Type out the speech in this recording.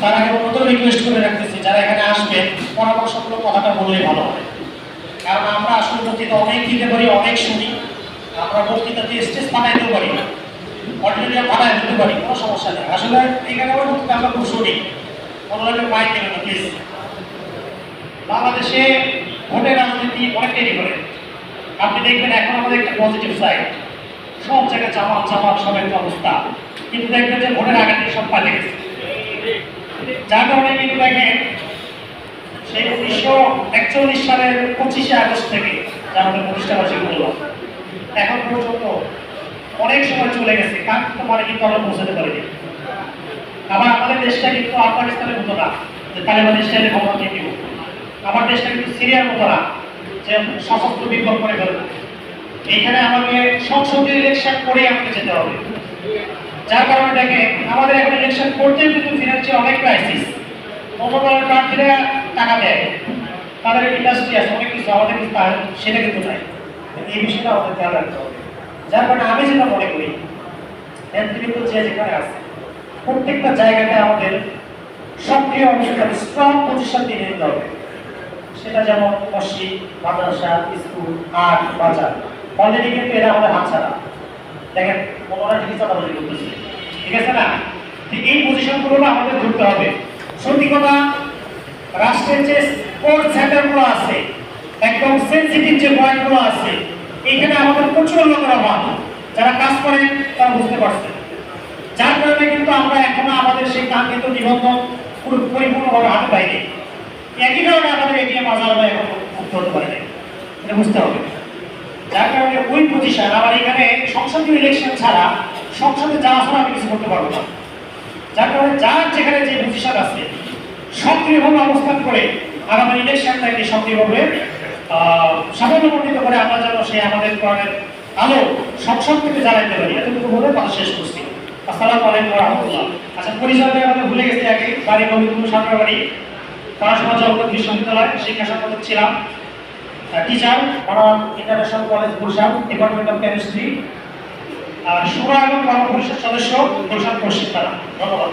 তার আগে নতুন রিকোয়েস্ট করে রাখতেছি, যারা এখানে আসবেন পরামর্শমূলক কথাটা বললেই ভালো হয়। কারণ আমরা আসলে বক্তৃতা অনেক দিতে পারি, অনেক শুনি। আমরা বক্তৃতাতে স্টেজ বানাইতেও পারি। অডিটোরিয়াম বানাই দিতে পারি, কোনো সমস্যা নেই। আসলে এখানে আমার বক্তৃতা আমরা খুব শুনি। লোকের মাইক নেবেন না প্লিজ বাংলাদেশে ভোটের রাজনীতি অনেকটাই করে। আপনি দেখবেন এখন আমাদের একটা পজিটিভ সাইড সব জায়গায় জামাত জামাত সব একটা অবস্থা। কিন্তু দেখবেন যে ভোটের আগে সব পাল্টে গেছে। যার কারণে কিন্তু দেখেন সেই উনিশশো একচল্লিশ সালের পঁচিশে আগস্ট থেকে আমাদের প্রতিষ্ঠাবাসী বললাম এখন পর্যন্ত অনেক সময় চলে গেছে, কার কিন্তু মানে কিন্তু আমরা পৌঁছাতে পারিনি। আবার আমাদের দেশটা কিন্তু আফগানিস্তানের মতো যে তালেবান স্টাইলে ক্ষমতা আমার দেশটা কিন্তু সিরিয়ার মতো যে সশস্ত্র বিপ্লব করে ফেলব। এইখানে আমাকে সংসদীয় ইলেকশন করে আমাকে যেতে হবে। যার কারণে দেখে আমাদের এখন ইলেকশন করতে কিন্তু ফিনান্সিয়াল অনেক ক্রাইসিস অন্য প্রার্থীরা টাকা দেয়, তাদের ইন্ডাস্ট্রি আছে, অনেক কিছু আমাদের কিন্তু সেটা কিন্তু নাই। এই বিষয়টা আমাদের খেয়াল রাখতে হবে। যার কারণে আমি যেটা মনে করি নেতৃত্ব যে যেখানে আছে, প্রত্যেকটা জায়গাতে আমাদের সক্রিয় অবস্থান স্ট্রং পজিশন দিয়ে নিতে হবে। সেটা যেমন মসজিদ, মাদ্রাসা, স্কুল আর্ট বাজার। অলরেডি কিন্তু এরা আমাদের হাত ছাড়া। দেখেন, ওনারা করতেছে। ঠিক আছে না? এই পজিশনগুলো আমাদের ধরতে হবে। সত্যি রাষ্ট্রের যে কোর সেন্টারগুলো আছে, একদম সেন্সিটিভ যে পয়েন্টগুলো আছে, এইখানে আমাদের প্রচুর লোকের অভাব। যারা কাজ করেন তারা বুঝতে পারছে। যার কারণে কিন্তু আমরা এখনও আমাদের সেই কাঙ্ক্ষিত নিবন্ধন পুরো পরিপূর্ণভাবে হাতে পাইনি। একই কারণে আমাদের এটিএম আজারটা এখন মুক্ত হতে বুঝতে হবে। যার কারণে ওই পজিশন আমার এখানে সংসদীয় ইলেকশন ছাড়া সংসদে যাওয়া ছাড়া আমি কিছু করতে পারব না। যার কারণে যার যেখানে যে পজিশন আছে, সক্রিয়ভাবে অবস্থান করে আগামী ইলেকশনটাকে সক্রিয়ভাবে সাফল্যমণ্ডিত করে আমরা যেন সেই আমাদের কোরআনের আলো সংসদ থেকে জ্বালাইতে পারি। এতটুকু বলে কথা শেষ করছি। আসসালামু আলাইকুম রহমতুল্লাহ। আচ্ছা পরিচয় আমাদের ভুলে গেছি আগে। বাড়ি গোবিন্দপুর সামনের বাড়ি পড়াশোনা জগৎ বিশ্ববিদ্যালয়, শিক্ষা সম্পাদক ছিলাম। Teacher Monowar international college Gulshan department of chemistry আর সুরা এবং কর্মপরিষদ সদস্য গুলশান তারা ধন্যবাদ।